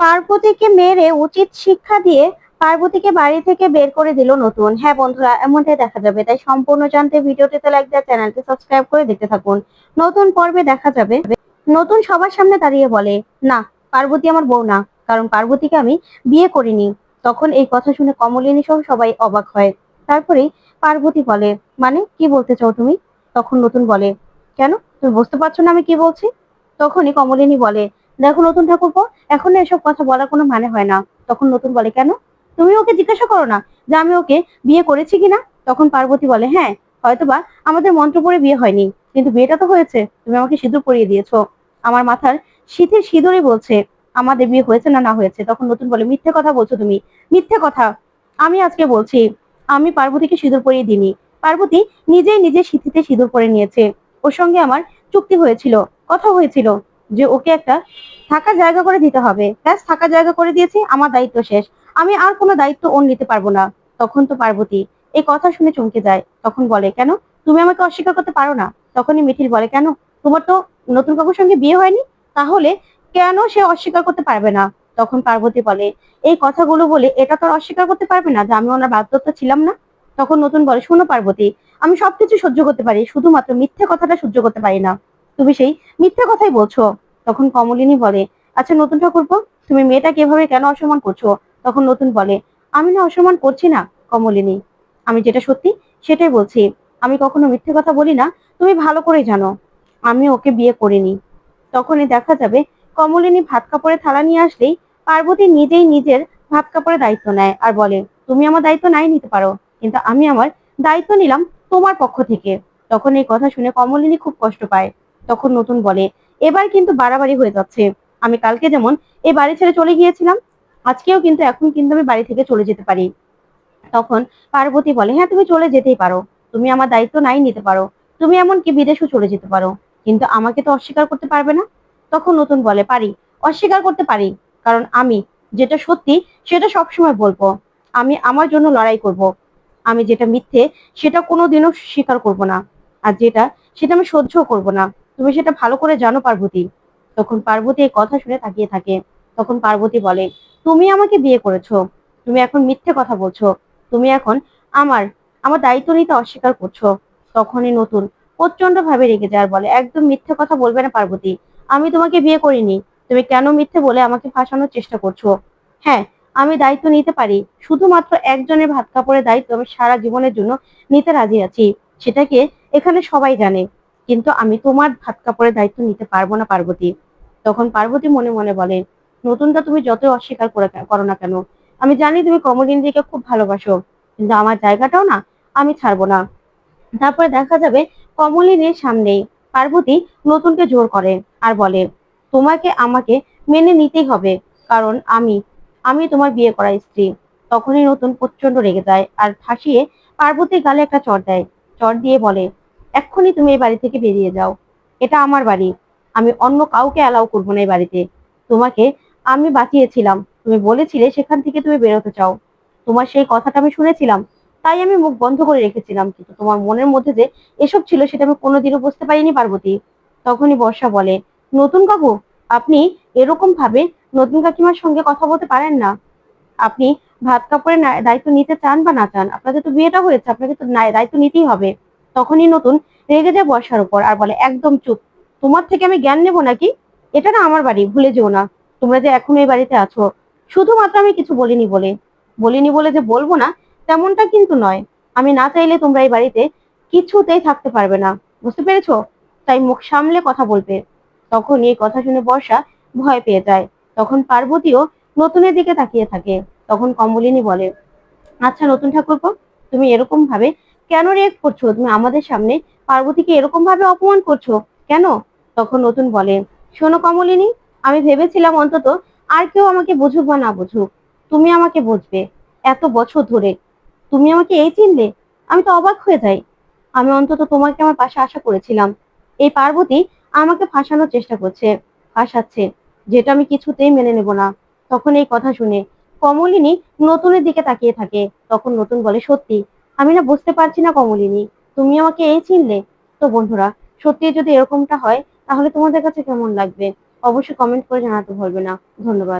পার্বতীকে মেরে উচিত শিক্ষা দিয়ে পার্বতীকে বাড়ি থেকে বের করে দিল নতুন। হ্যাঁ বন্ধুরা, এমনটাই দেখা যাবে। তাই সম্পূর্ণ জানতে ভিডিওটিতে লাইক দেওয়া চ্যানেলটি সাবস্ক্রাইব করে দেখতে থাকুন। নতুন পর্বে দেখা যাবে। নতুন সবার সামনে দাঁড়িয়ে বলে, না, পার্বতী আমার বউ না, কারণ পার্বতীকে আমি বিয়ে করিনি। তখন এই কথা শুনে কমলিনী সহ সবাই অবাক হয়। তারপরে পার্বতী বলে মানে কি বলতে চাও তুমি? তখন নতুন বলে, কেন? তুমি বুঝতে পারছ না আমি কি বলছি? তখনই কমলিনী বলে দেখো নতুন ঠাকুরপো, এখন এসব কথা বলার কোনো মানে হয় না। তখন নতুন বলে, কেন? তুমি ওকে জিজ্ঞাসা করো না যে আমি ওকে বিয়ে করেছি কিনা? তখন পার্বতী বলে হ্যাঁ হয়তোবা আমাদের মন্ত্র পড়ে বিয়ে হয়নি, কিন্তু বিয়েটা তো হয়েছে, তুমি আমাকে সিঁদুর পরিয়ে দিয়েছ। আমার মাথার শীতের সিঁদুরই বলছে, আমাদের বিয়ে হয়েছে না না হয়েছে? তখন নতুন বলে, মিথ্যে কথা বলছো তুমি, মিথ্যে কথা। আমি আজকে বলছি, আমি পার্বতীকে সিঁদুর পরিয়ে দিইনি। পার্বতী নিজেই নিজে সিঁথিতে সিঁদুর পরে নিয়েছে। ওর সঙ্গে আমার চুক্তি হয়েছিল, কথা হয়েছিল। যে ওকে একটা থাকার জায়গা করে দিতে হবে। ব্যাস, থাকার জায়গা করে দিয়েছি, আমার দায়িত্ব শেষ। আমি আর কোনো দায়িত্ব ওর নিতে পারব না। তখন তো পার্বতী, এই কথা শুনে চমকে যায়। তখন বলে, কেন? তুমি আমাকে অস্বীকার করতে পারো না? তখনই মিঠিল বলে, কেন? তোমার তো নতুন কাকুর সঙ্গে বিয়ে হয়নি? তাহলে কেন সে অস্বীকার করতে পারবে না? তখন পার্বতী বলে, এই কথাগুলো বলে এটা তো অস্বীকার করতে পারবে না যে আমি ওনার বাধ্যতা ছিলাম না? তখন নতুন বলে, শোনো পার্বতী, আমি সবকিছু সহ্য করতে পারি, শুধুমাত্র মিথ্যে কথাটা সহ্য করতে পারি না। তুমি সেই মিথ্যে কথাই বলছো। তখন কমলিনী বলে আচ্ছা নতুন ঠাকুরপো, তুমি মেয়েটাকে এভাবে কেন অসম্মান করছ? তখন নতুন বলে, আমি না অসম্মান করছি না, কমলিনী। আমি যেটা সত্যি সেটাই বলছি। আমি কখনো মিথ্যে কথা বলি না, তুমি ভালো করে জানো। আমি ওকে বিয়ে করিনি। তখনই দেখা যাবে কমলিনী ভাত কাপড়ে থালা নিয়ে আসলেই পার্বতী নিজেই নিজের ভাত কাপড়ে দায়িত্ব নেয় আর বলে, তুমি আমার দায়িত্ব নাই নিতে পারো, কিন্তু আমি আমার দায়িত্ব নিলাম তোমার পক্ষ থেকে। তখন এই কথা শুনে কমলিনী খুব কষ্ট পায়। তখন নতুন বলে, এবার কিন্তু বাড়াবাড়ি হয়ে যাচ্ছে। আমি কালকে যেমন এই বাড়ি ছেড়ে চলে গিয়েছিলাম, আজকেও কিন্তু এখন কিন্তু আমি বাড়ি থেকে চলে যেতে পারি। তখন পার্বতী বলে হ্যাঁ তুমি চলে যেতেই পারো। তুমি আমার দায়িত্ব নাই নিতে পারো। তুমি এমনকি বিদেশেও চলে যেতে পারো। কিন্তু আমাকে তো অস্বীকার করতে পারবে না? তখন নতুন বলে, পারি, অস্বীকার করতে পারি। কারণ আমি যেটা সত্যি, সেটা সবসময় বলব। আমি আমার জন্য লড়াই করব। আমি যেটা মিথ্যে, সেটা কোনোদিনও স্বীকার করব না। আর যেটা, সেটা আমি সহ্যও করব না। তুমি সেটা ভালো করে জানো পার্বতী। তখন পার্বতী এই কথা শুনে তাকিয়ে থাকে। তখন পার্বতী বলে, তুমি আমাকে বিয়ে করেছ। তুমি এখন মিথ্যে কথা বলছো। তুমি এখন আমার আমার দায়িত্ব নিতে অস্বীকার করছ। তখনই নতুন প্রচণ্ড ভাবে রেগে যায় বলে, একদম মিথ্যে কথা বলবে না পার্বতী। আমি তোমাকে বিয়ে করিনি। তুমি কেন মিথ্যে বলে আমাকে ফাঁসানোর চেষ্টা করছ? হ্যাঁ আমি দায়িত্ব নিতে পারি। শুধুমাত্র একজনের ভাত কাপড়ের দায়িত্ব আমি সারা জীবনের জন্য নিতে রাজি আছি। সেটাকে এখানে সবাই জানে। কিন্তু আমি তোমার ভাত কাপড়ের দায়িত্ব নিতে পারব না, পার্বতী। তখন পার্বতী মনে মনে বলে, নতুনটা তুমি যতই অস্বীকার করে না কেন, আমি জানি তুমি কমলিনীকে খুব ভালোবাসো, কিন্তু আমার জায়গাটাও না, আমি ছাড়বো না। তারপরে দেখা যাবে কমলিনীর সামনেই পার্বতী নতুনকে জোর করে আর বলে, তোমাকে আমাকে মেনে নিতেই হবে, কারণ আমি আমি তোমার বিয়ে করা স্ত্রী। তখনই নতুন প্রচণ্ড রেগে যায় আর ফাঁসিয়ে পার্বতীর গালে একটা চর দেয়। চর দিয়ে বলে এক্ষুনি তুমি এই বাড়ি থেকে বেরিয়ে যাও। এটা আমার বাড়ি। আমি অন্য কাউকে অ্যালাউ করব না এই বাড়িতে। তোমাকে আমি বাঁচিয়েছিলাম। তুমি বলেছিলে সেখান থেকে তুমি বেরোতে চাও। তোমার সেই কথাটা আমি শুনেছিলাম। তাই আমি মুখ বন্ধ করে রেখেছিলাম। কিন্তু তোমার মনের মধ্যে যে এসব ছিল সেটা আমি কোনোদিনও বুঝতে পারিনি, পার্বতী। তখনই বর্ষা বলে, নতুন কাকু, আপনি এরকম ভাবে নতুন কাকিমার সঙ্গে কথা বলতে পারেন না। আপনি ভাত কাপড়ের দায়িত্ব নিতে চান বা না চান? আপনাদের তো বিয়েটা হয়েছে, আপনাকে তো দায়িত্ব নিতেই হবে। তখনই নতুন রেগে যায় বর্ষার উপর আর বলে, একদম চুপ। তোমার থেকে আমি জ্ঞান নেব নাকি? এটা না আমার বাড়ি, ভুলে যেও না। তোমরা যে এখন এই বাড়িতে আছো, শুধুমাত্র আমি কিছু বলিনি বলে বলিনি বলে যে বলব না, তেমনটা কিন্তু নয়। আমি না চাইলে তোমরা এই বাড়িতে কিছুতেই থাকতে পারবে না। বুঝতে পেরেছ? তাই মুখ সামলে কথা বলবে। তখন এই কথা শুনে বর্ষা ভয় পেয়ে যায়। তখন পার্বতীও নতুনের দিকে তাকিয়ে থাকে। তখন কমলিনী বলে আচ্ছা নতুন ঠাকুরপো, তুমি এরকম ভাবে কেন রিয়েক্ট করছ? তুমি আমাদের সামনে পার্বতীকে এরকম ভাবে অপমান করছ কেন? তখন নতুন বলে, শোনো কমলিনী, আমি ভেবেছিলাম অন্তত আর কেউ আমাকে বুঝুক বা না বুঝুক, তুমি আমাকে বুঝবে এত বছর ধরে। তুমি আমাকে এই চিনলে? আমি তো অবাক হয়ে যাই। আমি অন্তত তোমাকে আমার পাশে আশা করেছিলাম। এই পার্বতী আমাকে ফাঁসানোর চেষ্টা করছে, ফাঁসাচ্ছে, যেটা আমি কিছুতেই মেনে নেব না। তখন এই কথা শুনে কমলিনী নতুনের দিকে তাকিয়ে থাকে। তখন নতুন বলে, সত্যি আমি না বুঝতে পারছি না কমলিনী, তুমি আমাকে এই চিনলে? তো বন্ধুরা সত্যি যদি এরকমটা হয়, তাহলে তোমাদের কাছে কেমন লাগবে? অবশ্যই কমেন্ট করে জানাতে ভুলবে না। ধন্যবাদ।